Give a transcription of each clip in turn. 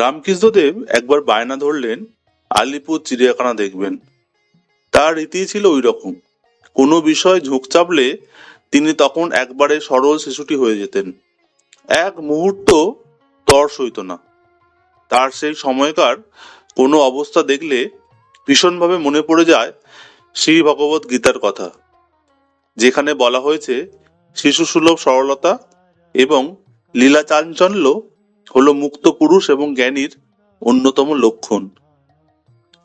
রামকৃষ্ণদেব একবার বায়না ধরলেন, আলিপুর চিড়িয়াখানা দেখবেন। তার রীতি ছিল ওই রকম কোনো বিষয় ঝোঁক চাপলে তিনি তখন একবারে সরল শিশুটি হয়ে যেতেন। এক মুহূর্ত তর সইত না। তার সেই সময়কার কোনো অবস্থা দেখলে ভীষণভাবে মনে পড়ে যায় শ্রী ভগবত গীতার কথা, যেখানে বলা হয়েছে শিশু সুলভ সরলতা এবং লীলা চাঞ্চল্য হলো মুক্ত পুরুষ এবং জ্ঞানীর অন্যতম লক্ষণ।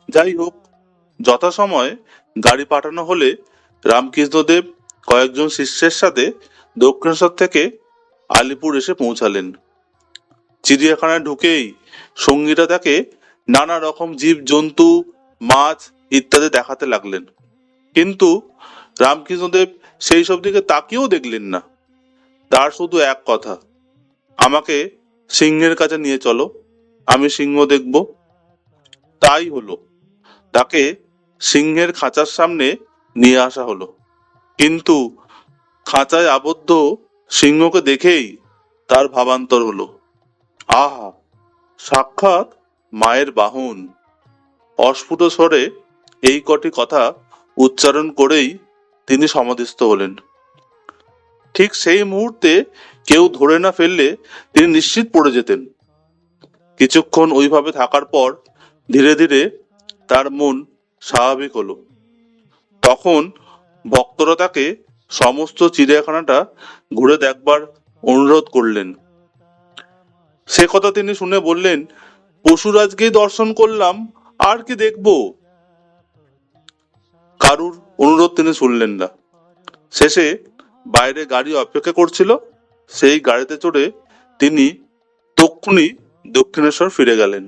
যাই হোক যথাসময়ে গাড়ি পাঠানো হলে রামকৃষ্ণদেব কয়েকজন শিষ্যের সাথে দক্ষিণেশ্বর থেকে আলিপুর এসে পৌঁছালেন। চিড়িয়াখানায় ঢুকেই সঙ্গীরা তাকে নানা রকম জীব জন্তু মাছ ইত্যাদি দেখাতে লাগলেন। কিন্তু রামকৃষ্ণদেব সেই সব দিকে তাকিয়েও দেখলেন না। তার শুধু এক কথা, আমাকে সিংহের কাছে নিয়ে চলো, আমি সিংহ দেখব। তাই হলো। তাকে সিংহের খাঁচার সামনে নিয়ে আসা হলো। কিন্তু খাঁচায় আবদ্ধ সিংহকে দেখেই তার ভাবান্তর হলো। আহা, সাক্ষাৎ মায়ের বাহন। অস্ফুট স্বরে এই কটি কথা উচ্চারণ করেই তিনি সমাধিস্থ হলেন। ঠিক সেই মুহূর্তে কেউ ধরে না ফেললে তিনি নিশ্চিত পড়ে যেতেন। কিছুক্ষণ ওইভাবে থাকার পর ধীরে ধীরে তার মন স্বাভাবিক হলো। তখন ভক্তরা তাকে সমস্ত চিড়িয়াখানাটা ঘুরে দেখবার অনুরোধ করলেন। সে কথা তিনি শুনে বললেন, পশুরাজকেই দর্শন করলাম, আর কি দেখব? কারুর অনুরোধ তিনি শুনলেন না। শেষে বাইরে গাড়ি অপেক্ষা করছিল সেই গাড়িতে চড়ে তিনি তক্ষুনি দক্ষিণেশ্বর ফিরে গেলেন।